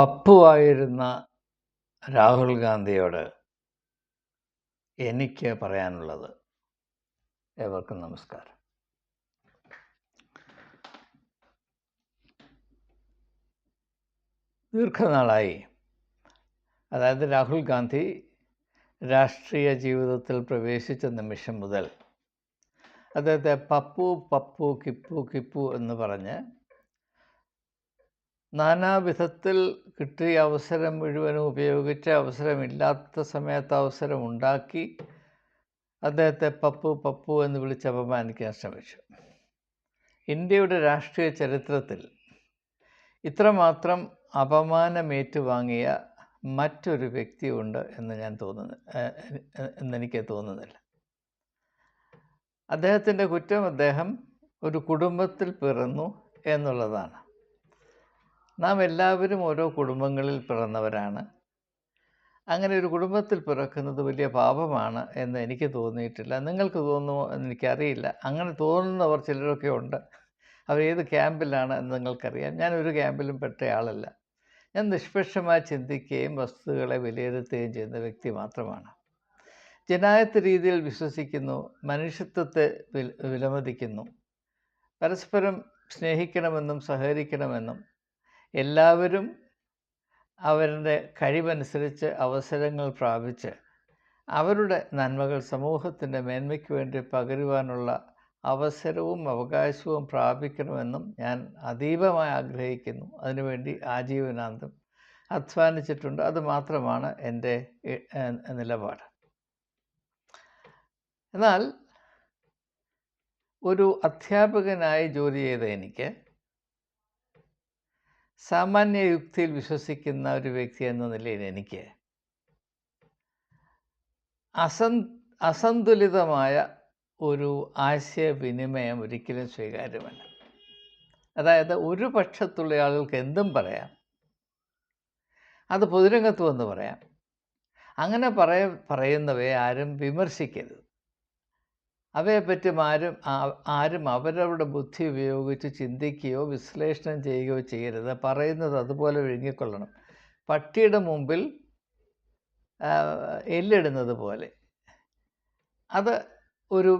പപ്പുവായിരുന്ന രാഹുൽ ഗാന്ധിയോട് എനിക്ക് പറയാനുള്ളത്. ഏവർക്കും നമസ്കാരം. ദീർഘനാളായി അതായത് രാഹുൽ ഗാന്ധി രാഷ്ട്രീയ ജീവിതത്തിൽ പ്രവേശിച്ച നിമിഷം മുതൽ അദ്ദേഹത്തെ പപ്പു പപ്പു കിപ്പു കിപ്പു എന്ന് പറഞ്ഞ് നാനാവിധത്തിൽ കിട്ടിയ അവസരം മുഴുവനും ഉപയോഗിച്ച് അവസരമില്ലാത്ത സമയത്ത് അവസരം ഉണ്ടാക്കി അദ്ദേഹത്തെ പപ്പു പപ്പു എന്ന് വിളിച്ച് അപമാനിക്കാൻ ശ്രമിച്ചു. ഇന്ത്യയുടെ രാഷ്ട്രീയ ചരിത്രത്തിൽ ഇത്രമാത്രം അപമാനമേറ്റുവാങ്ങിയ മറ്റൊരു വ്യക്തിയുണ്ട് എന്ന് ഞാൻ തോന്നുന്നു എന്നെനിക്ക് തോന്നുന്നില്ല. അദ്ദേഹത്തിന്റെ കുറ്റം അദ്ദേഹം ഒരു കുടുംബത്തിൽ പിറന്നു എന്നുള്ളതാണ്. നാം എല്ലാവരും ഓരോ കുടുംബങ്ങളിൽ പിറന്നവരാണ്. അങ്ങനെ ഒരു കുടുംബത്തിൽ പിറക്കുന്നത് വലിയ പാപമാണ് എന്ന് എനിക്ക് തോന്നിയിട്ടില്ല. നിങ്ങൾക്ക് തോന്നുമോ എന്ന് എനിക്കറിയില്ല. അങ്ങനെ തോന്നുന്നവർ ചിലരൊക്കെ ഉണ്ട്. അവർ ഏത് ക്യാമ്പിലാണ് എന്ന് നിങ്ങൾക്കറിയാം. ഞാൻ ഒരു ക്യാമ്പിലും പെട്ടയാളല്ല. ഞാൻ നിഷ്പക്ഷമായി ചിന്തിക്കുകയും വസ്തുക്കളെ വിലയിരുത്തുകയും ചെയ്യുന്ന വ്യക്തി മാത്രമാണ്. ജനായത്ത് രീതിയിൽ വിശ്വസിക്കുന്നു മനുഷ്യത്വത്തെ വിലമതിക്കുന്നു. പരസ്പരം സ്നേഹിക്കണമെന്നും സഹകരിക്കണമെന്നും എല്ലാവരും അവരുടെ കഴിവനുസരിച്ച് അവസരങ്ങൾ പ്രാപിച്ച് അവരുടെ നന്മകൾ സമൂഹത്തിന്റെ മേന്മയ്ക്ക് വേണ്ടി പകരുവാനുള്ള അവസരവും അവകാശവും പ്രാപിക്കണമെന്നും ഞാൻ അതീവമായി ആഗ്രഹിക്കുന്നു. അതിനുവേണ്ടി ആജീവനാന്തം അധ്വാനിച്ചിട്ടുണ്ട്. അത് മാത്രമാണ് എന്റെ നിലപാട്. എന്നാൽ ഒരു അധ്യാപകനായി ജോലി ചെയ്ത എനിക്ക് സാമാന്യ യുക്തിയിൽ വിശ്വസിക്കുന്ന ഒരു വ്യക്തി എന്ന നിലയിൽ എനിക്ക് അസൻ അസന്തുലിതമായ ഒരു ആശയവിനിമയം ഒരിക്കലും സ്വീകാര്യമല്ല. അതായത് ഒരു പക്ഷത്തുള്ള ആളുകൾക്ക് എന്തും പറയാം. അത് പൊതുരംഗത്ത് വന്ന് പറയാം. അങ്ങനെ പറയ പറയുന്നവയെ ആരും വിമർശിക്കരുത്. അവയെപ്പറ്റി ആരും ആരും അവരവരുടെ ബുദ്ധി ഉപയോഗിച്ച് ചിന്തിക്കുകയോ വിശ്ലേഷണം ചെയ്യുകയോ ചെയ്യരുത്. പറയുന്നത് അതുപോലെ വിഴുങ്ങിക്കൊള്ളണം. പട്ടിയുടെ മുമ്പിൽ എല്ലിടുന്നത് പോലെ. അത് ഒരു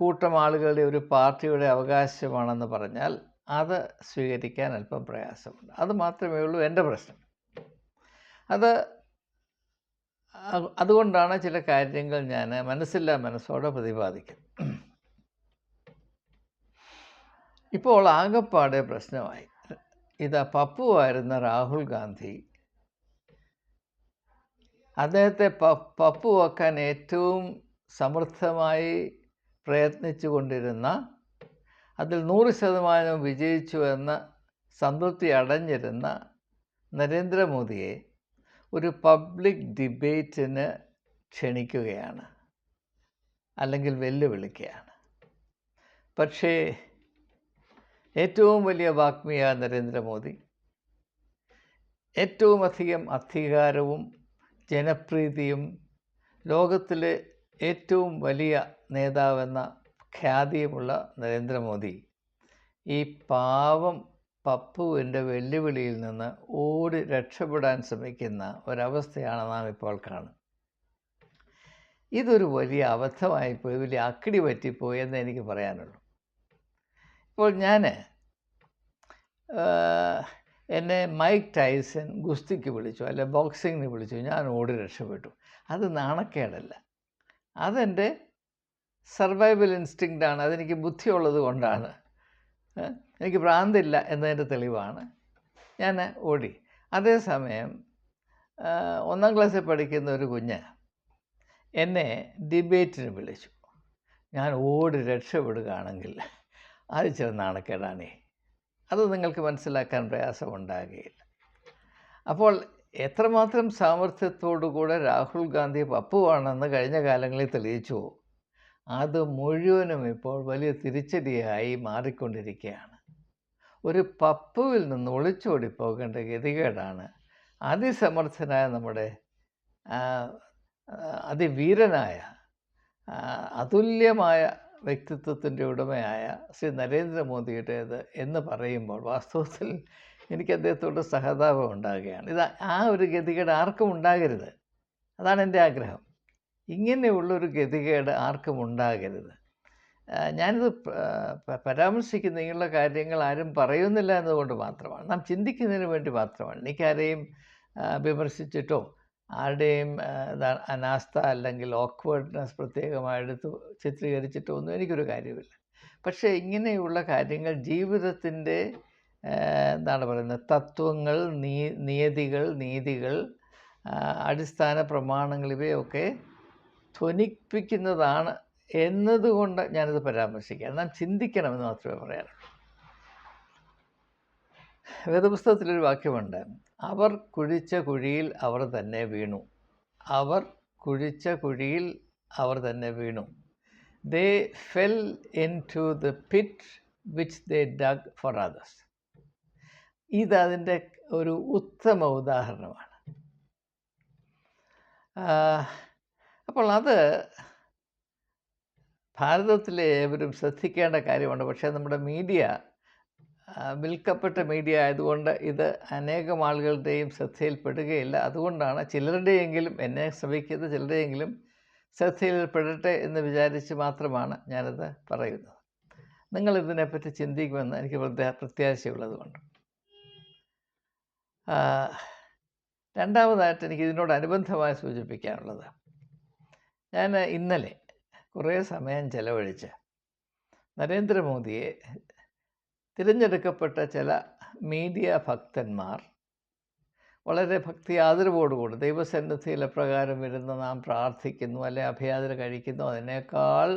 കൂട്ടം ആളുകളുടെ ഒരു പാർട്ടിയുടെ അവകാശമാണെന്ന് പറഞ്ഞാൽ അത് സ്വീകരിക്കാൻ അല്പം പ്രയാസമുണ്ട്. അത് മാത്രമേ ഉള്ളൂ എന്റെ പ്രശ്നം. അത് അതുകൊണ്ടാണ് ചില കാര്യങ്ങൾ ഞാൻ മനസ്സില്ലാ മനസ്സോടെ പ്രതിപാദിക്കും ഇപ്പോൾ ആകപ്പാടെ പ്രശ്നമായി. ഇതാ പപ്പുവായിരുന്ന രാഹുൽ ഗാന്ധി. അദ്ദേഹത്തെ പപ്പു വെക്കാൻ ഏറ്റവും സമൃദ്ധമായി പ്രയത്നിച്ചു കൊണ്ടിരുന്ന അതിൽ നൂറ് ശതമാനം വിജയിച്ചു എന്ന സംതൃപ്തി അടഞ്ഞിരുന്ന നരേന്ദ്രമോദിയെ ഒരു പബ്ലിക് ഡിബേറ്റിന് ക്ഷണിക്കുകയാണ്. അല്ലെങ്കിൽ വെല്ലുവിളിക്കുകയാണ്. പക്ഷേ ഏറ്റവും വലിയ വാഗ്മിയ നരേന്ദ്രമോദി ഏറ്റവും അധികം അധികാരവും ജനപ്രീതിയും ലോകത്തിലെ ഏറ്റവും വലിയ നേതാവെന്ന ഖ്യാതിയുമുള്ള നരേന്ദ്രമോദി ഈ പാവം പപ്പുവിന്റെ വെല്ലുവിളിയിൽ നിന്ന് ഓടി രക്ഷപ്പെടാൻ ശ്രമിക്കുന്ന ഒരവസ്ഥയാണ് നാം ഇപ്പോൾ കാണുന്നത്. ഇതൊരു വലിയ അബദ്ധമായിപ്പോയി വലിയ അക്കിടി പറ്റിപ്പോയി എന്ന് എനിക്ക് പറയാനുള്ളൂ. ഇപ്പോൾ ഞാൻ എന്നെ മൈക്ക് ടൈസൺ ഗുസ്തിക്ക് വിളിച്ചു അല്ലെ ബോക്സിങ്ങിന് വിളിച്ചു ഞാൻ ഓടി രക്ഷപ്പെട്ടു. അത് നാണക്കേടല്ല. അതെന്റെ സർവൈവൽ ഇൻസ്റ്റിങ്ക്റ്റാണ് അതെനിക്ക് ബുദ്ധിയുള്ളത് കൊണ്ടാണ്. എനിക്ക് ഭ്രാന്തില്ല എന്നതിന്റെ തെളിവാണ്. ഞാൻ ഓടി. അതേസമയം ഒന്നാം ക്ലാസ്സിൽ പഠിക്കുന്ന ഒരു കുഞ്ഞ് എന്നെ ഡിബേറ്റിന് വിളിച്ചു. ഞാൻ ഓടി രക്ഷപ്പെടുകയാണെങ്കിൽ അത് ചില നാണക്കേടാണേ. അത് നിങ്ങൾക്ക് മനസ്സിലാക്കാൻ പ്രയാസമുണ്ടാകുകയില്ല. അപ്പോൾ എത്രമാത്രം സാമർഥ്യത്തോടുകൂടെ രാഹുൽ ഗാന്ധി പപ്പുവാണെന്ന് കഴിഞ്ഞ കാലങ്ങളിൽ തെളിയിച്ചു. അത് മുഴുവനും ഇപ്പോൾ വലിയ തിരിച്ചടിയായി മാറിക്കൊണ്ടിരിക്കുകയാണ്. ഒരു പപ്പുവിൽ നിന്ന് ഒളിച്ചോടി പോകേണ്ട ഗതികേടാണ് അതിസമർത്ഥനായ നമ്മുടെ അതിവീരനായ അതുല്യമായ വ്യക്തിത്വത്തിന്റെ ഉടമയായ ശ്രീ നരേന്ദ്രമോദിയുടേത് എന്ന് പറയുമ്പോൾ വാസ്തവത്തിൽ എനിക്ക് അദ്ദേഹത്തോട് സഹതാപം ഉണ്ടാകുകയാണ്. ഇത് ആ ഒരു ഗതികേട് ആർക്കും ഉണ്ടാകരുത്. അതാണ് എന്റെ ആഗ്രഹം. ഇങ്ങനെയുള്ളൊരു ഗതികേട് ആർക്കും ഉണ്ടാകരുത്. ഞാനിത് പരാമർശിക്കുന്ന ഇങ്ങനെയുള്ള കാര്യങ്ങൾ ആരും പറയുന്നില്ല എന്നതുകൊണ്ട് മാത്രമാണ്. നാം ചിന്തിക്കുന്നതിന് വേണ്ടി മാത്രമാണ്. എനിക്കാരെയും വിമർശിച്ചിട്ടോ ആരുടെയും അനാസ്ഥ അല്ലെങ്കിൽ ഓക്വേർഡ്നെസ് പ്രത്യേകമായി എടുത്ത് ചിത്രീകരിച്ചിട്ടോ ഒന്നും എനിക്കൊരു കാര്യമില്ല പക്ഷേ ഇങ്ങനെയുള്ള കാര്യങ്ങൾ ജീവിതത്തിന്റെ എന്താണ് പറയുന്നത് തത്വങ്ങൾ നീ നിയതികൾ നീതികൾ അടിസ്ഥാന പ്രമാണങ്ങൾ ഇവയൊക്കെ ധ്വനിപ്പിക്കുന്നതാണ് എന്നതുകൊണ്ട് ഞാനിത് പരാമർശിക്കുകയാണ്. നാം ചിന്തിക്കണമെന്ന് മാത്രമേ പറയാനുള്ളൂ വേദപുസ്തകത്തിലൊരു വാക്യമുണ്ട്. അവർ കുഴിച്ച കുഴിയിൽ അവർ തന്നെ വീണു. അവർ കുഴിച്ച കുഴിയിൽ അവർ തന്നെ വീണു. They fell into the pit which they dug for others ഇതതിന്റെ ഒരു ഉത്തമ ഉദാഹരണമാണ്. അപ്പോൾ അത് ഭാരതത്തിലെ ഏവരും ശ്രദ്ധിക്കേണ്ട കാര്യമാണ് പക്ഷേ നമ്മുടെ മീഡിയ വിൽക്കപ്പെട്ട മീഡിയ ആയതുകൊണ്ട് ഇത് അനേകം ആളുകളുടെയും ശ്രദ്ധയിൽപ്പെടുകയില്ല. അതുകൊണ്ടാണ് ചിലരുടെയെങ്കിലും എന്നെ ശ്രമിക്കുന്ന ചിലരുടെയെങ്കിലും ശ്രദ്ധയിൽപ്പെടട്ടെ എന്ന് വിചാരിച്ച് മാത്രമാണ് ഞാനത് പറയുന്നത്. നിങ്ങൾ ഇതിനെപ്പറ്റി ചിന്തിക്കുമെന്ന് എനിക്ക് പ്രത്യാ പ്രത്യാശയുള്ളതുകൊണ്ട് രണ്ടാമതായിട്ട് എനിക്ക് ഇതിനോടനുബന്ധമായി സൂചിപ്പിക്കാനുള്ളത്. ഞാൻ ഇന്നലെ കുറേ സമയം ചെലവഴിച്ച് നരേന്ദ്രമോദിയെ തിരഞ്ഞെടുക്കപ്പെട്ട ചില മീഡിയ ഭക്തന്മാർ വളരെ ഭക്തി ആദരവോടുകൂടി ദൈവസന്നിധിയിൽ പ്രകാരം ഇരുന്ന് നാം പ്രാർത്ഥിക്കുന്നു അല്ലെ അഭയാദര കഴിക്കുന്നു അതിനേക്കാൾ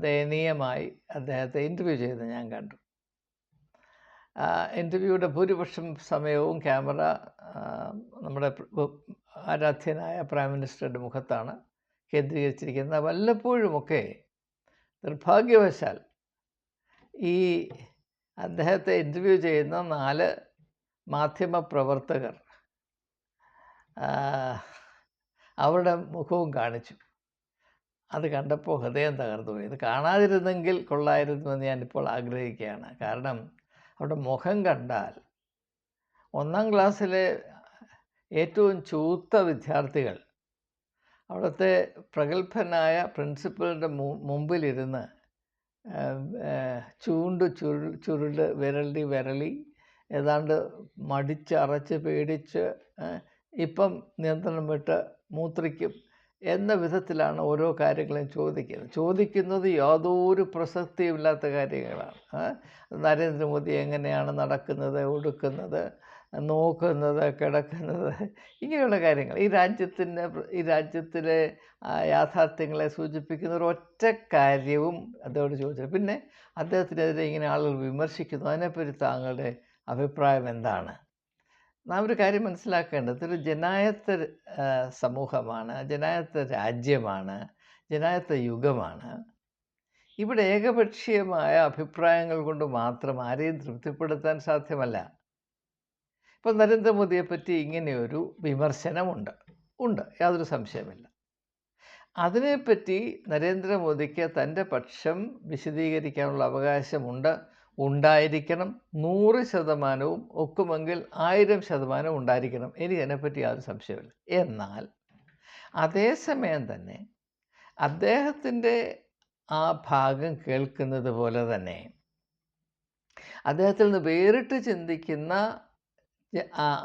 ദയനീയമായി അദ്ദേഹത്തെ ഇന്റർവ്യൂ ചെയ്ത് ഞാൻ കണ്ടു. ഇന്റർവ്യൂയുടെ ഭൂരിപക്ഷം സമയവും ക്യാമറ നമ്മുടെ ആരാധ്യനായ പ്രൈം മിനിസ്റ്ററുടെ മുഖത്താണ് കേന്ദ്രീകരിച്ചിരിക്കുന്നത്. വല്ലപ്പോഴുമൊക്കെ നിർഭാഗ്യവശാൽ ഈ അദ്ദേഹത്തെ ഇന്റർവ്യൂ ചെയ്യുന്ന നാല് മാധ്യമ പ്രവർത്തകർ അവരുടെ മുഖവും കാണിച്ചു. അത് കണ്ടപ്പോൾ ഹൃദയം തകർന്നു പോയി. ഇത് കാണാതിരുന്നെങ്കിൽ കൊള്ളായിരുന്നുവെന്ന് ഞാനിപ്പോൾ ആഗ്രഹിക്കുകയാണ്. കാരണം അവരുടെ മുഖം കണ്ടാൽ ഒന്നാം ക്ലാസ്സിലെ ഏറ്റവും ചൂത്ത വിദ്യാർത്ഥികൾ അവിടുത്തെ പ്രഗത്ഭനായ പ്രിൻസിപ്പലിന്റെ മുമ്പിലിരുന്ന് ചൂണ്ട് ചുരുണ്ട് ചുരുട് വിരളി ഏതാണ്ട് മടിച്ചറച്ച് പേടിച്ച് ഇപ്പം നിയന്ത്രണം വിട്ട് മൂത്രിക്കും എന്ന വിധത്തിലാണ് ഓരോ കാര്യങ്ങളും ചോദിക്കുന്നത് ചോദിക്കുന്നത് യാതൊരു പ്രസക്തിയുമില്ലാത്ത കാര്യങ്ങളാണ്. നരേന്ദ്രമോദി എങ്ങനെയാണ് നടക്കുന്നത് ഉടുക്കുന്നത് നോക്കുന്നത് കിടക്കുന്നത് ഇങ്ങനെയുള്ള കാര്യങ്ങൾ. ഈ രാജ്യത്തിന്റെ ഈ രാജ്യത്തിലെ യാഥാർത്ഥ്യങ്ങളെ സൂചിപ്പിക്കുന്ന ഒരു ഒറ്റ കാര്യവും അദ്ദേഹത്തോട് ചോദിച്ചത് പിന്നെ അദ്ദേഹത്തിനെതിരെ ഇങ്ങനെ ആളുകൾ വിമർശിക്കുന്നു. അതിനെപ്പറ്റി താങ്കളുടെ അഭിപ്രായം എന്താണ്? നാം ഒരു കാര്യം മനസ്സിലാക്കേണ്ടത്. ഒരു ജനായത്ത സമൂഹമാണ്. ജനായത്ത രാജ്യമാണ്. ജനായത്ത യുഗമാണ്. ഇവിടെ ഏകപക്ഷീയമായ അഭിപ്രായങ്ങൾ കൊണ്ട് മാത്രം ആരെയും തൃപ്തിപ്പെടുത്താൻ സാധ്യമല്ല. ഇപ്പം നരേന്ദ്രമോദിയെ പറ്റി ഇങ്ങനെയൊരു വിമർശനമുണ്ട്. ഉണ്ട്. യാതൊരു സംശയമില്ല അതിനെപ്പറ്റി നരേന്ദ്രമോദിക്ക് തന്റെ പക്ഷം വിശദീകരിക്കാനുള്ള അവകാശമുണ്ട്. ഉണ്ടായിരിക്കണം. നൂറ് ശതമാനവും ഒക്കുമെങ്കിൽ ആയിരം ശതമാനം ഉണ്ടായിരിക്കണം. എനിക്ക് അതിനെപ്പറ്റി യാതൊരു സംശയമില്ല എന്നാൽ അതേസമയം തന്നെ അദ്ദേഹത്തിന്റെ ആ ഭാഗം കേൾക്കുന്നത് പോലെ തന്നെ അദ്ദേഹത്തിൽ നിന്ന് വേറിട്ട് ചിന്തിക്കുന്ന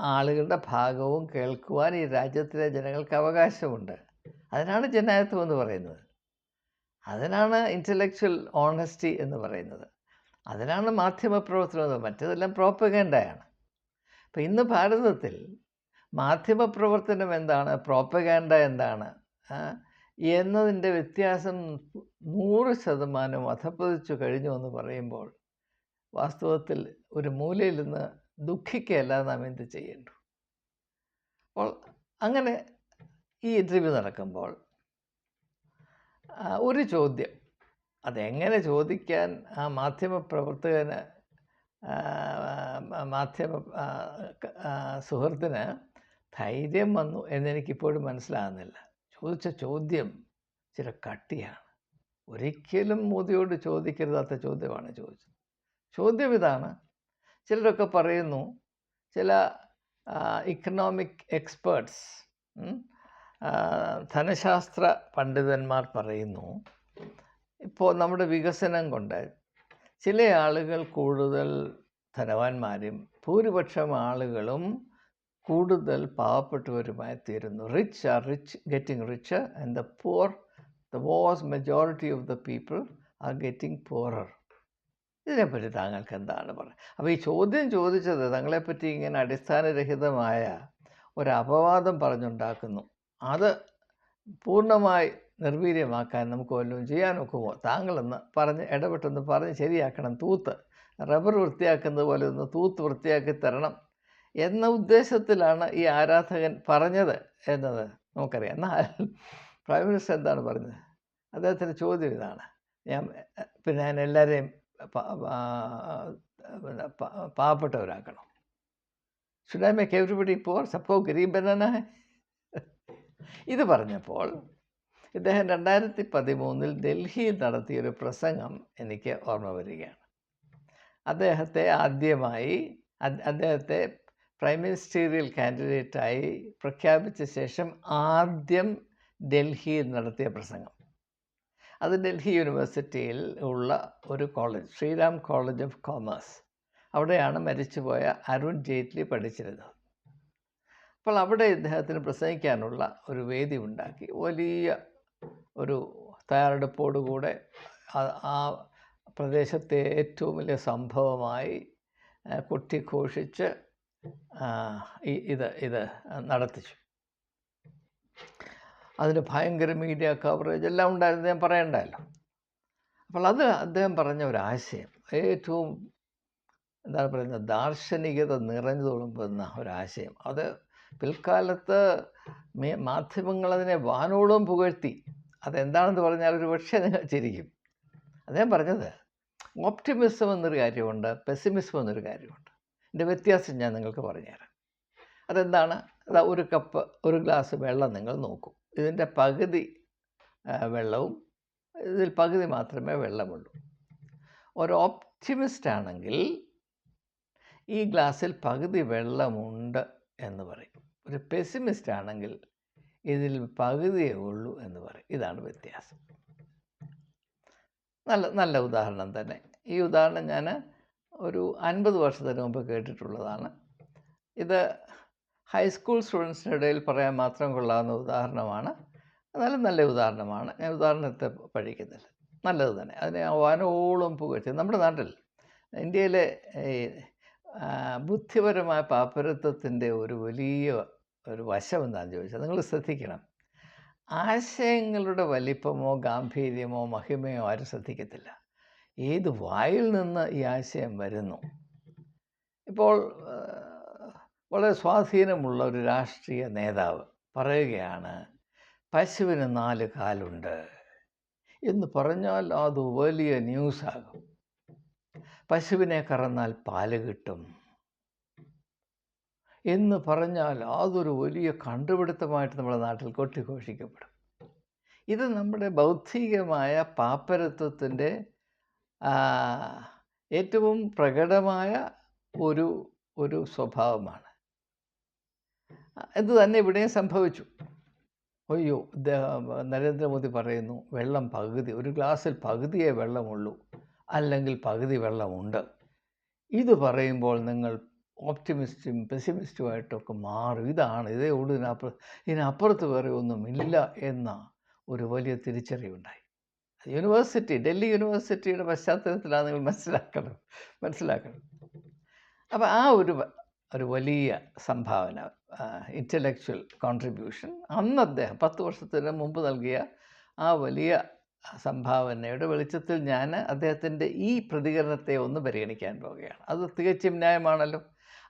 ആളുകളുടെ ഭാഗവും കേൾക്കുവാൻ ഈ രാജ്യത്തിലെ ജനങ്ങൾക്ക് അവകാശമുണ്ട്. അതിനാണ് ജനായത്വം എന്ന് പറയുന്നത്. അതിനാണ് ഇന്റലക്ച്വൽ ഓണസ്റ്റി എന്ന് പറയുന്നത്. അതിനാണ് മാധ്യമപ്രവർത്തനം എന്ന് മറ്റതെല്ലാം പ്രോപ്പഗാൻഡയാണ് അപ്പം ഇന്ന് ഭാരതത്തിൽ മാധ്യമപ്രവർത്തനം എന്താണ്? പ്രോപ്പഗാൻഡ എന്താണ്? എന്നതിന്റെ വ്യത്യാസം നൂറ് ശതമാനം അധപ്പതിച്ചു കഴിഞ്ഞു എന്ന് പറയുമ്പോൾ വാസ്തവത്തിൽ ഒരു മൂലയിൽ നിന്ന് ദുഃഖിക്കുകയല്ല നാം എന്ത് ചെയ്യേണ്ടു? അപ്പോൾ അങ്ങനെ ഈ ഇന്റർവ്യൂ നടക്കുമ്പോൾ ഒരു ചോദ്യം. അതെങ്ങനെ ചോദിക്കാൻ ആ മാധ്യമ പ്രവർത്തകന് മാധ്യമ സുഹൃത്തിന് ധൈര്യം വന്നു എന്നെനിക്കിപ്പോഴും മനസ്സിലാകുന്നില്ല. ചോദിച്ച ചോദ്യം ചില കട്ടിയാണ്. ഒരിക്കലും മോദിയോട് ചോദിക്കരുതാത്ത ചോദ്യമാണ് ചോദിച്ചത്. ചോദ്യം ഇതാണ് ചിലരൊക്കെ പറയുന്നു ചില ഇക്കണോമിക് എക്സ്പേർട്സ് ധനശാസ്ത്ര പണ്ഡിതന്മാർ പറയുന്നു ഇപ്പോൾ നമ്മുടെ വികസനം കൊണ്ട് ചില ആളുകൾ കൂടുതൽ ധനവാന്മാരും ഭൂരിപക്ഷം ആളുകളും കൂടുതൽ പാവപ്പെട്ടവരുമായി തീരുന്നു. Rich are rich getting rich and the poor the vast majority of the people are getting poorer ഇതിനെപ്പറ്റി താങ്കൾക്ക് എന്താണ് പറയുക അപ്പോൾ ഈ ചോദ്യം ചോദിച്ചത് തങ്ങളെപ്പറ്റി ഇങ്ങനെ അടിസ്ഥാനരഹിതമായ ഒരു അപവാദം പറഞ്ഞുണ്ടാക്കുന്നു. അത് പൂർണമായി നിർവീര്യമാക്കാൻ നമുക്ക് വല്ലതും ചെയ്യാൻ ഒക്കുമോ താങ്കളെന്ന് പറഞ്ഞ് ഇടപെട്ടെന്ന് പറഞ്ഞ് ശരിയാക്കണം. തൂത്ത് റബ്ബർ വൃത്തിയാക്കുന്നത് പോലെ ഒന്ന് തൂത്ത് വൃത്തിയാക്കി തരണം എന്ന ഉദ്ദേശത്തിലാണ് ഈ ആരാധകൻ പറഞ്ഞത് എന്നത് നമുക്കറിയാം. എന്നാൽ പ്രൈം മിനിസ്റ്റർ എന്താണ് പറഞ്ഞത്? അദ്ദേഹത്തിന്റെ ചോദ്യം ഇതാണ്. ഞാൻ പിന്നെ ഞാൻ എല്ലാവരെയും പാവപ്പെട്ടവരാക്കണം. Should I make everybody poor സപ്പോ ഗരീബനാണ് ഇത് പറഞ്ഞപ്പോൾ ഇദ്ദേഹം രണ്ടായിരത്തി പതിമൂന്നിൽ ഡൽഹിയിൽ നടത്തിയൊരു പ്രസംഗം എനിക്ക് ഓർമ്മ വരികയാണ്. അദ്ദേഹത്തെ ആദ്യമായി അദ്ദേഹത്തെ പ്രൈം മിനിസ്റ്റീരിയൽ കാൻഡിഡേറ്റായി പ്രഖ്യാപിച്ച ശേഷം ആദ്യം ഡൽഹിയിൽ നടത്തിയ പ്രസംഗം. അത് ഡൽഹി യൂണിവേഴ്സിറ്റിയിൽ ഉള്ള ഒരു college Shriram college of commerce. അവിടെയാണ് മരിച്ചുപോയ അരുൺ ജെയ്റ്റ്ലി പഠിച്ചിരുന്നത്. അപ്പോൾ അവിടെ ഇദ്ദേഹത്തിന് പ്രസംഗിക്കാനുള്ള ഒരു വേദി ഉണ്ടാക്കി. വലിയ ഒരു തയ്യാറെടുപ്പോടുകൂടെ ആ പ്രദേശത്തെ ഏറ്റവും വലിയ സംഭവമായി കൊട്ടിഘോഷിച്ച് ഇത് ഇത് നടത്തിച്ചു. അതിന് ഭയങ്കര മീഡിയ കവറേജ് എല്ലാം ഉണ്ടായിരുന്നു. ഞാൻ പറയണ്ടല്ലോ. അപ്പോൾ അത് അദ്ദേഹം പറഞ്ഞ ഒരു ആശയം. ഏറ്റവും എന്താണ് പറയുന്നത്? ദാർശനികത നിറഞ്ഞു തുളുമ്പുന്ന ഒരാശയം അത് പിൽക്കാലത്ത് മാധ്യമങ്ങൾ അതിനെ വാനോളം പുകഴ്ത്തി. അതെന്താണെന്ന് പറഞ്ഞാൽ ഒരു പക്ഷേ നിങ്ങൾ ചിരിക്കും. അദ്ദേഹം പറഞ്ഞത് ഓപ്റ്റിമിസം എന്നൊരു കാര്യമുണ്ട് പെസിമിസം എന്നൊരു കാര്യമുണ്ട്. എന്റെ വ്യത്യാസം ഞാൻ നിങ്ങൾക്ക് പറഞ്ഞുതരാം. അതെന്താണ്? അതാ ഒരു കപ്പ് ഒരു ഗ്ലാസ് വെള്ളം നിങ്ങൾ നോക്കൂ. ഇതിന്റെ പകുതി വെള്ളവും ഇതിൽ പകുതി മാത്രമേ വെള്ളമുള്ളൂ. ഒരു ഓപ്റ്റിമിസ്റ്റ് ആണെങ്കിൽ ഈ ഗ്ലാസ്സിൽ പകുതി വെള്ളമുണ്ട് എന്ന് പറയും. ഒരു പെസിമിസ്റ്റ് ആണെങ്കിൽ ഇതിൽ പകുതിയേ ഉള്ളൂ എന്ന് പറയും. ഇതാണ് വ്യത്യാസം. നല്ല നല്ല ഉദാഹരണം തന്നെ. ഈ ഉദാഹരണം ഞാൻ ഒരു അൻപത് വർഷത്തിന് മുമ്പ് കേട്ടിട്ടുള്ളതാണ്. ഇത് ഹൈസ്കൂൾ സ്റ്റുഡൻസിന്റെ ഇടയിൽ പറയാൻ മാത്രം കൊള്ളാവുന്ന ഉദാഹരണമാണ്. എന്നാലും നല്ല ഉദാഹരണമാണ്. ഞാൻ ഉദാഹരണത്തെ പഴിക്കുന്നില്ല നല്ലത് തന്നെ. അതിനെ വാനോളം പുകഴ്ത്തി. നമ്മുടെ നാട്ടിൽ ഇന്ത്യയിലെ ഈ ബുദ്ധിപരമായ പാപ്പരത്വത്തിന്റെ ഒരു വലിയ ഒരു വശം എന്താണെന്ന് ചോദിച്ചാൽ നിങ്ങൾ ശ്രദ്ധിക്കണം. ആശയങ്ങളുടെ വലിപ്പമോ ഗാംഭീര്യമോ മഹിമയോ ആരും ശ്രദ്ധിക്കത്തില്ല. ഏത് വായിൽ നിന്ന് ഈ ആശയം വരുന്നു? ഇപ്പോൾ വളരെ സ്വാധീനമുള്ള ഒരു രാഷ്ട്രീയ നേതാവ് പറയുകയാണ് പശുവിന് നാല് കാലുണ്ട് എന്ന് പറഞ്ഞാൽ അത് വലിയ ന്യൂസാകും. പശുവിനെ കറന്നാൽ പാൽ കിട്ടും എന്ന് പറഞ്ഞാൽ അതൊരു വലിയ കണ്ടുപിടുത്തമായിട്ട് നമ്മുടെ നാട്ടിൽ കൊട്ടിഘോഷിക്കപ്പെടും. ഇത് നമ്മുടെ ബൗദ്ധികമായ പാപ്പരത്വത്തിന്റെ ഏറ്റവും പ്രകടമായ ഒരു ഒരു സ്വഭാവമാണ്. ഇത് തന്നെ ഇവിടെയും സംഭവിച്ചു. അയ്യോ നരേന്ദ്രമോദി പറയുന്നു വെള്ളം പകുതി ഒരു ഗ്ലാസ്സിൽ പകുതിയേ വെള്ളമുള്ളൂ അല്ലെങ്കിൽ പകുതി വെള്ളമുണ്ട്. ഇത് പറയുമ്പോൾ നിങ്ങൾ ഓപ്റ്റിമിസ്റ്റും പെസിമിസ്റ്റുമായിട്ടൊക്കെ മാറും. ഇതാണ് ഇതേ ഉള്ളൂ ഇതിനപ്പുറം ഇതിനപ്പുറത്ത് വേറെ ഒന്നുമില്ല എന്ന ഒരു വലിയ തിരിച്ചറിവുണ്ടായി. യൂണിവേഴ്സിറ്റി ഡൽഹി യൂണിവേഴ്സിറ്റിയുടെ പശ്ചാത്തലത്തിലാണ് നിങ്ങൾ മനസ്സിലാക്കണം മനസ്സിലാക്കണം. അപ്പോൾ ആ ഒരു ഒരു വലിയ സംഭാവന ഇന്റലക്ച്വൽ കോൺട്രിബ്യൂഷൻ അന്ന് അദ്ദേഹം പത്ത് വർഷത്തിന് മുമ്പ് നൽകിയ ആ വലിയ സംഭാവനയുടെ വെളിച്ചത്തിൽ ഞാൻ അദ്ദേഹത്തിന്റെ ഈ പ്രതികരണത്തെ ഒന്ന് പരിഗണിക്കാൻ പോവുകയാണ്. അത് തികച്ചും ന്യായമാണല്ലോ.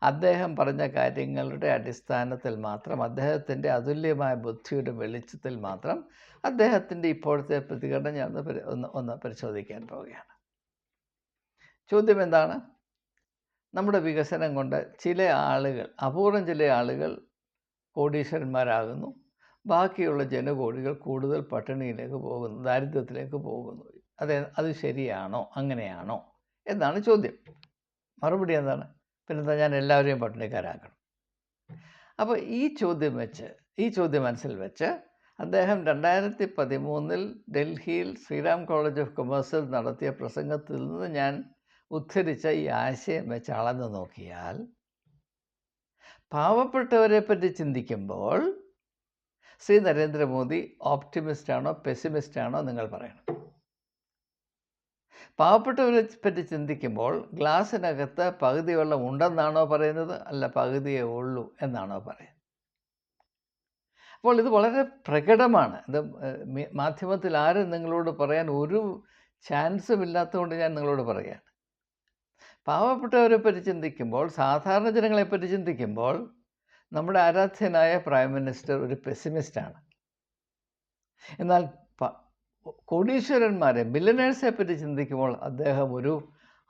അദ്ദേഹം പറഞ്ഞ കാര്യങ്ങളുടെ അടിസ്ഥാനത്തിൽ മാത്രം അദ്ദേഹത്തിന്റെ അതുല്യമായ ബുദ്ധിയുടെ വെളിച്ചത്തിൽ മാത്രം അദ്ദേഹത്തിന്റെ ഇപ്പോഴത്തെ പ്രതികരണം ഞാൻ ഒന്ന് ഒന്ന് പരിശോധിക്കാൻ പോവുകയാണ്. ചോദ്യം എന്താണ്? നമ്മുടെ വികസനം കൊണ്ട് ചില ആളുകൾ അപൂർവം ചില ആളുകൾ കോടീശ്വരന്മാരാകുന്നു. ബാക്കിയുള്ള ജനകോടികൾ കൂടുതൽ പട്ടിണിയിലേക്ക് പോകുന്നു ദാരിദ്ര്യത്തിലേക്ക് പോകുന്നു. അതെ അത് ശരിയാണോ അങ്ങനെയാണോ എന്നാണ് ചോദ്യം. മറുപടി എന്താണ്? പിന്നെന്താ ഞാൻ എല്ലാവരെയും പട്ടിണിക്കാരാക്കണം. അപ്പോൾ ഈ ചോദ്യം വെച്ച് ഈ ചോദ്യം മനസ്സിൽ വെച്ച് അദ്ദേഹം രണ്ടായിരത്തി പതിമൂന്നിൽ ഡൽഹിയിൽ ശ്രീറാം കോളേജ് ഓഫ് കൊമേഴ്സിൽ നടത്തിയ പ്രസംഗത്തിൽ നിന്ന് ഞാൻ ഉദ്ധരിച്ച ഈ ആശയം വെച്ച് അളന്നു നോക്കിയാൽ പാവപ്പെട്ടവരെ പറ്റി ചിന്തിക്കുമ്പോൾ ശ്രീ നരേന്ദ്രമോദി ഓപ്റ്റിമിസ്റ്റ് ആണോ പെസിമിസ്റ്റ് ആണോ നിങ്ങൾ പറയണം. പാവപ്പെട്ടവരെ പറ്റി ചിന്തിക്കുമ്പോൾ ഗ്ലാസ്സിനകത്ത് പകുതി വെള്ളം ഉണ്ടെന്നാണോ പറയുന്നത് അല്ല പകുതിയേ ഉള്ളൂ എന്നാണോ പറയുന്നത്? അപ്പോൾ ഇത് വളരെ പ്രകടമാണ്. ഇത് മാധ്യമത്തിൽ ആരും നിങ്ങളോട് പറയാൻ ഒരു ചാൻസും ഇല്ലാത്തതുകൊണ്ട് ഞാൻ നിങ്ങളോട് പറയുകയാണ് പാവപ്പെട്ടവരെ പറ്റി ചിന്തിക്കുമ്പോൾ സാധാരണ ജനങ്ങളെപ്പറ്റി ചിന്തിക്കുമ്പോൾ നമ്മുടെ ആരാധ്യനായ പ്രൈം മിനിസ്റ്റർ ഒരു പെസിമിസ്റ്റാണ് എന്നാൽ കോടീശ്വരന്മാരെ മില്ലനേഴ്സെ പറ്റി ചിന്തിക്കുമ്പോൾ അദ്ദേഹം ഒരു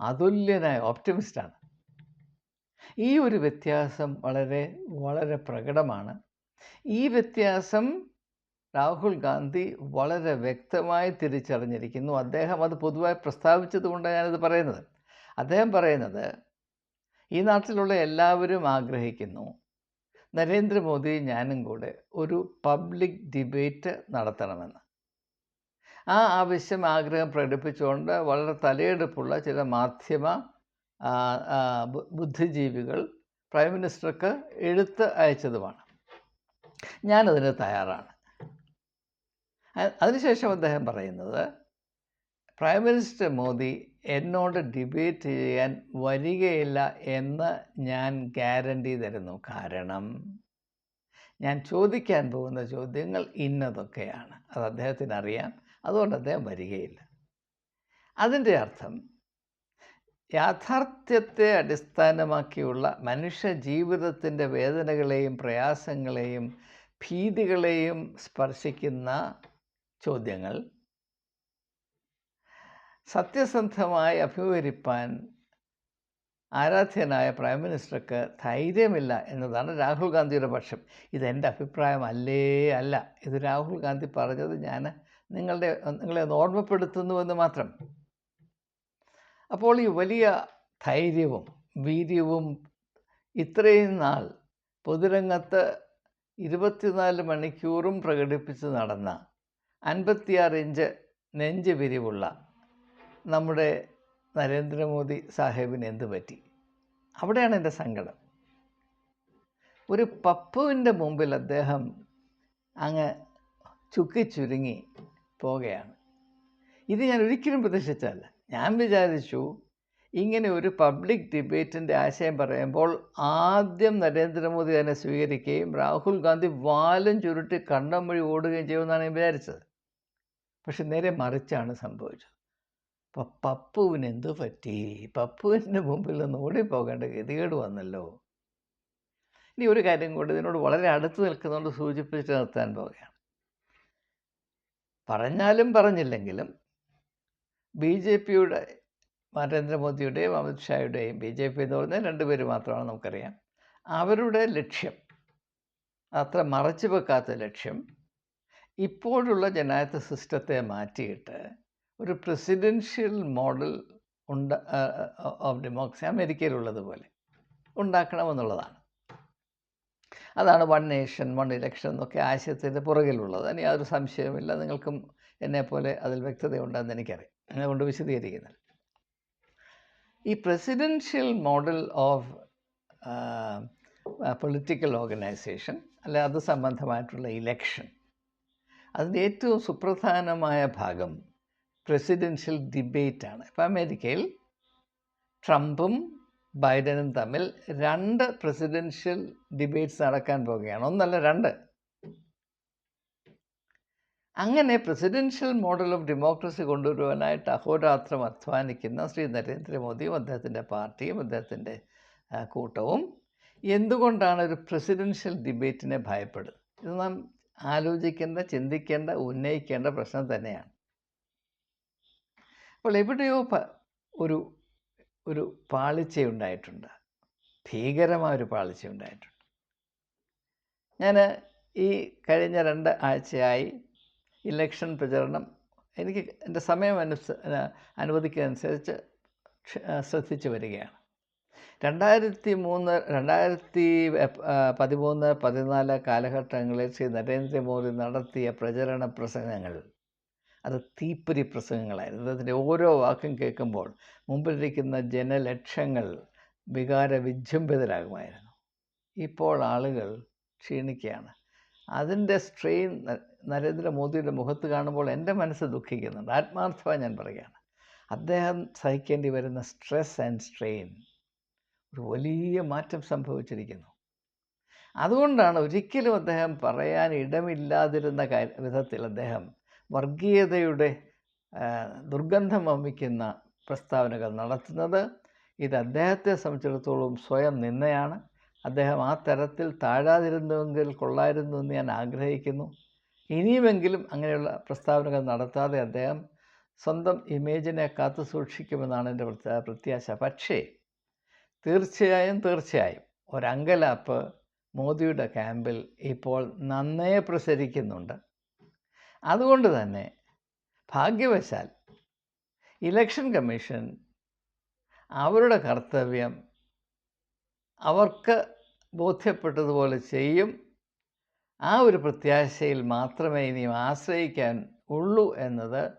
അതുല്യനായ ഓപ്റ്റിമിസ്റ്റാണ് ഈ ഒരു വ്യത്യാസം വളരെ വളരെ പ്രകടമാണ്. ഈ വ്യത്യാസം രാഹുൽ ഗാന്ധി വളരെ വ്യക്തമായി തിരിച്ചറിഞ്ഞിരിക്കുന്നു. അദ്ദേഹം അത് പൊതുവായി പ്രസ്താവിച്ചതുകൊണ്ടാണ് ഞാനിത് പറയുന്നത്. അദ്ദേഹം പറയുന്നത് ഈ നാട്ടിലുള്ള എല്ലാവരും ആഗ്രഹിക്കുന്നു. നരേന്ദ്രമോദി ഞാനും കൂടെ ഒരു പബ്ലിക് ഡിബേറ്റ് നടത്തണമെന്ന്. ആ ആവശ്യം ആഗ്രഹം പ്രകടിപ്പിച്ചുകൊണ്ട് വളരെ തലയെടുപ്പുള്ള ചില മാധ്യമ ബുദ്ധിജീവികൾ പ്രൈം മിനിസ്റ്റർക്ക് എഴുത്ത് അയച്ചതുമാണ്. ഞാനതിന് തയ്യാറാണ്. അതിനുശേഷം അദ്ദേഹം പറയുന്നത് പ്രൈം മിനിസ്റ്റർ മോദി എന്നോട് ഡിബേറ്റ് ചെയ്യാൻ വരികയില്ല എന്ന് ഞാൻ ഗ്യാരണ്ടി തരുന്നു. കാരണം ഞാൻ ചോദിക്കാൻ പോകുന്ന ചോദ്യങ്ങൾ ഇന്നതൊക്കെയാണ്. അത് അദ്ദേഹത്തിന് അറിയാം അതുകൊണ്ട് അദ്ദേഹം വരികയില്ല. അതിന്റെ അർത്ഥം യാഥാർത്ഥ്യത്തെ അടിസ്ഥാനമാക്കിയുള്ള മനുഷ്യ ജീവിതത്തിന്റെ വേദനകളെയും പ്രയാസങ്ങളെയും ഭീതികളെയും സ്പർശിക്കുന്ന ചോദ്യങ്ങൾ സത്യസന്ധമായി അഭിമുഖീകരിപ്പാൻ ആരാധ്യനായ പ്രൈം മിനിസ്റ്റർക്ക് ധൈര്യമില്ല എന്നതാണ് രാഹുൽ ഗാന്ധിയുടെ പക്ഷം. ഇതെന്റെ അഭിപ്രായം അല്ലേ. അല്ല ഇത് രാഹുൽ ഗാന്ധി പറഞ്ഞത് ഞാൻ നിങ്ങളുടെ നിങ്ങളെ ഒന്ന് ഓർമ്മപ്പെടുത്തുന്നുവെന്ന് മാത്രം. അപ്പോൾ ഈ വലിയ ധൈര്യവും വീര്യവും ഇത്രയും നാൾ പൊതുരംഗത്ത് ഇരുപത്തിനാല് മണിക്കൂറും പ്രകടിപ്പിച്ച് നടന്ന അൻപത്തിയാറ് ഇഞ്ച് നെഞ്ച് വിരിവുള്ള നമ്മുടെ നരേന്ദ്രമോദി സാഹേബിന് എന്ത് പറ്റി? അവിടെയാണ് എന്റെ സങ്കടം. ഒരു പപ്പുവിന്റെ മുമ്പിൽ അദ്ദേഹം അങ്ങ് ചുക്കി ചുരുങ്ങി പോകുകയാണ് ഇത് ഞാൻ ഒരിക്കലും പ്രതീക്ഷിച്ചല്ല ഞാൻ വിചാരിച്ചു ഇങ്ങനെ ഒരു പബ്ലിക് ഡിബേറ്റിന്റെ ആശയം പറയുമ്പോൾ ആദ്യം നരേന്ദ്രമോദി തന്നെ സ്വീകരിക്കുകയും രാഹുൽ ഗാന്ധി വാലും ചുരുട്ടി കണ്ണം വഴി ഓടുകയും ചെയ്യുമെന്നാണ് ഞാൻ വിചാരിച്ചത്. പക്ഷെ നേരെ മറിച്ചാണ് സംഭവിച്ചത്. പപ്പുവിന് എന്തു പറ്റി? പപ്പുവിന്റെ മുമ്പിൽ നിന്ന് ഓടിപ്പോകേണ്ട ഗതികേട് വന്നല്ലോ. ഇനി ഒരു കാര്യം കൊണ്ട് ഇതിനോട് വളരെ അടുത്ത് നിൽക്കുന്നതുകൊണ്ട് സൂചിപ്പിച്ച് നിർത്താൻ പോവുകയാണ്. പറഞ്ഞാലും പറഞ്ഞില്ലെങ്കിലും ബി ജെ പിയുടെ നരേന്ദ്രമോദിയുടെയും അമിത്ഷായുടെയും ബി ജെ പി എന്ന് പറഞ്ഞാൽ രണ്ടുപേര് മാത്രമാണ് നമുക്കറിയാം. അവരുടെ ലക്ഷ്യം അത്ര മറച്ചു വെക്കാത്ത ലക്ഷ്യം ഇപ്പോഴുള്ള ജനായത്ത് സിസ്റ്റത്തെ മാറ്റിയിട്ട് ഒരു പ്രസിഡൻഷ്യൽ മോഡൽ ഉണ്ട ഓഫ് ഡെമോക്രസി അമേരിക്കയിലുള്ളതുപോലെ ഉണ്ടാക്കണമെന്നുള്ളതാണ്. അതാണ് വൺ നേഷൻ വൺ ഇലക്ഷൻ എന്നൊക്കെ ആശയത്തിന്റെ പുറകിലുള്ളത്. അതിന് യാതൊരു സംശയവുമില്ല. നിങ്ങൾക്കും എന്നെപ്പോലെ അതിൽ വ്യക്തതയുണ്ടെന്ന് എനിക്കറിയാം. അതുകൊണ്ട് വിശദീകരിക്കുന്നില്ല. ഈ presidential model of political organisation അല്ല അത് സംബന്ധമായിട്ടുള്ള ഇലക്ഷൻ അതിന്റെ ഏറ്റവും സുപ്രധാനമായ ഭാഗം പ്രസിഡൻഷ്യൽ ഡിബേറ്റ് ആണ്. ഇപ്പം അമേരിക്കയിൽ ട്രംപും ബൈഡനും തമ്മിൽ രണ്ട് പ്രസിഡൻഷ്യൽ ഡിബേറ്റ്സ് നടക്കാൻ പോവുകയാണ്. ഒന്നല്ല രണ്ട്. അങ്ങനെ പ്രസിഡൻഷ്യൽ മോഡൽ ഓഫ് ഡെമോക്രസി കൊണ്ടുവരുവാനായിട്ട് അഹോരാത്രം അധ്വാനിക്കുന്ന ശ്രീ നരേന്ദ്രമോദിയും അദ്ദേഹത്തിന്റെ പാർട്ടിയും അദ്ദേഹത്തിന്റെ കൂട്ടവും എന്തുകൊണ്ടാണ് ഒരു പ്രസിഡൻഷ്യൽ ഡിബേറ്റിനെ ഭയപ്പെടുന്നത്? ഇത് നാം ആലോചിക്കേണ്ട ചിന്തിക്കേണ്ട ഉന്നയിക്കേണ്ട പ്രശ്നം തന്നെയാണ്. അപ്പോൾ എവിടെയോ ഒരു ഒരു പാളിച്ചയുണ്ടായിട്ടുണ്ട്. ഭീകരമായ ഒരു പാളിച്ചയുണ്ടായിട്ടുണ്ട്. ഞാൻ ഈ കഴിഞ്ഞ രണ്ട് ആഴ്ചയായി ഇലക്ഷൻ പ്രചരണം എനിക്ക് എന്റെ സമയം അനുസ അനുവദിക്കുന്നതനുസരിച്ച് ശ്രദ്ധിച്ചു വരികയാണ്. രണ്ടായിരത്തി മൂന്ന് രണ്ടായിരത്തി പതിമൂന്ന് പതിനാല് കാലഘട്ടങ്ങളിൽ ശ്രീ നരേന്ദ്രമോദി നടത്തിയ പ്രചരണ പ്രസംഗങ്ങൾ അത് തീപ്പൊരി പ്രസംഗങ്ങളായിരുന്നു. അദ്ദേഹത്തിന്റെ ഓരോ വാക്കും കേൾക്കുമ്പോൾ മുമ്പിലിരിക്കുന്ന ജനലക്ഷങ്ങൾ വികാര വിജൃംഭിതരാകുമായിരുന്നു. ഇപ്പോൾ ആളുകൾ ക്ഷീണിക്കുകയാണ്. അതിന്റെ സ്ട്രെയിൻ നരേന്ദ്രമോദിയുടെ മുഖത്ത് കാണുമ്പോൾ എന്റെ മനസ്സ് ദുഃഖിക്കുന്നുണ്ട്. ആത്മാർത്ഥമായി ഞാൻ പറയുകയാണ്. അദ്ദേഹം സഹിക്കേണ്ടി വരുന്ന സ്ട്രെസ് ആൻഡ് സ്ട്രെയിൻ ഒരു വലിയ മാറ്റം സംഭവിച്ചിരിക്കുന്നു. അതുകൊണ്ടാണ് ഒരിക്കലും അദ്ദേഹം പറയാൻ ഇടമില്ലാതിരുന്ന കാര്യ വിധത്തിൽ അദ്ദേഹം വർഗീയതയുടെ ദുർഗന്ധം വമിക്കുന്ന പ്രസ്താവനകൾ നടത്തുന്നത്. ഇത് അദ്ദേഹത്തെ സംബന്ധിച്ചിടത്തോളം സ്വയം നിന്നയാണ് അദ്ദേഹം ആ തരത്തിൽ താഴാതിരുന്നുവെങ്കിൽ കൊള്ളായിരുന്നു എന്ന് ഞാൻ ആഗ്രഹിക്കുന്നു. ഇനിയുമെങ്കിലും അങ്ങനെയുള്ള പ്രസ്താവനകൾ നടത്താതെ അദ്ദേഹം സ്വന്തം ഇമേജിനെ കാത്തു സൂക്ഷിക്കുമെന്നാണ് എന്റെ പ്രത്യാശ. പക്ഷേ തീർച്ചയായും തീർച്ചയായും ഒരങ്കലാപ്പ് മോദിയുടെ ക്യാമ്പിൽ ഇപ്പോൾ നന്നേ പ്രസരിക്കുന്നുണ്ട്. അതുകൊണ്ട് തന്നെ ഭാഗ്യവശാൽ ഇലക്ഷൻ കമ്മീഷൻ അവരുടെ കർത്തവ്യം അവർക്ക് ബോധ്യപ്പെട്ടതുപോലെ ചെയ്യും. ആ ഒരു പ്രത്യാശയിൽ മാത്രമേ ഇനിയും ആശ്രയിക്കാൻ ഉള്ളൂ എന്നത്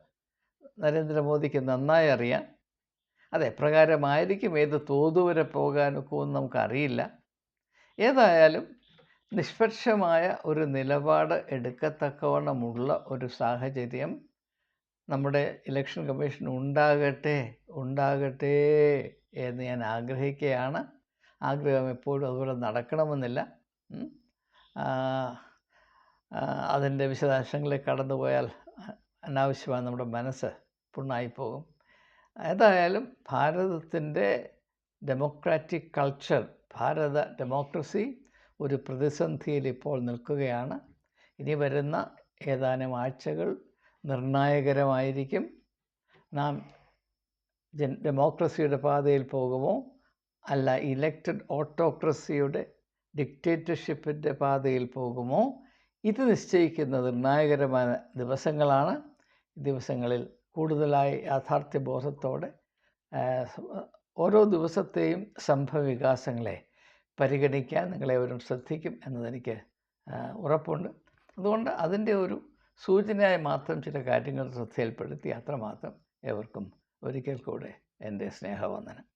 നരേന്ദ്രമോദിക്ക് നന്നായി അറിയാം. അത് എപ്രകാരമായിരിക്കും? ഏത് തോതുവരെ പോകാനൊക്കെ ഒന്നും നമുക്കറിയില്ല. ഏതായാലും നിഷ്പക്ഷമായ ഒരു നിലപാട് എടുക്കത്തക്കവണ്ണമുള്ള ഒരു സാഹചര്യം നമ്മുടെ ഇലക്ഷൻ കമ്മീഷൻ ഉണ്ടാകട്ടെ ഉണ്ടാകട്ടെ എന്ന് ഞാൻ ആഗ്രഹിക്കുകയാണ്. ആഗ്രഹം എപ്പോഴും അതുപോലെ നടക്കണമെന്നില്ല. അതിന്റെ വിശദാംശങ്ങളിലേക്ക് കടന്നുപോയാൽ അനാവശ്യമായി നമ്മുടെ മനസ്സ് പുണ്ണായിപ്പോകും. ഏതായാലും ഭാരതത്തിന്റെ ഡെമോക്രാറ്റിക് കൾച്ചർ ഭാരത ഡെമോക്രസി ഒരു പ്രതിസന്ധിയിൽ ഇപ്പോൾ നിൽക്കുകയാണ്. ഇനി വരുന്ന ഏതാനും ആഴ്ചകൾ നിർണായകരമായിരിക്കും. നാം ജൻ ഡെമോക്രസിയുടെ പാതയിൽ പോകുമോ? അല്ല ഇലക്റ്റഡ് ഓട്ടോക്രസിയുടെ ഡിക്റ്റേറ്റർഷിപ്പിന്റെ പാതയിൽ പോകുമോ? ഇത് നിശ്ചയിക്കുന്ന നിർണായകരമായ ദിവസങ്ങളാണ്. ദിവസങ്ങളിൽ കൂടുതലായി യാഥാർത്ഥ്യബോധത്തോടെ ഓരോ ദിവസത്തെയും സംഭവവികാസങ്ങളെ പരിഗണിക്കാൻ നിങ്ങളെവരും ശ്രദ്ധിക്കും എന്നതെനിക്ക് ഉറപ്പുണ്ട്. അതുകൊണ്ട് അതിന്റെ ഒരു സൂചനയായി മാത്രം ചില കാര്യങ്ങൾ ശ്രദ്ധയിൽപ്പെടുത്തി അത്രമാത്രം ഏവർക്കും ഒരിക്കൽ കൂടെ എന്റെ സ്നേഹവന്ദനം.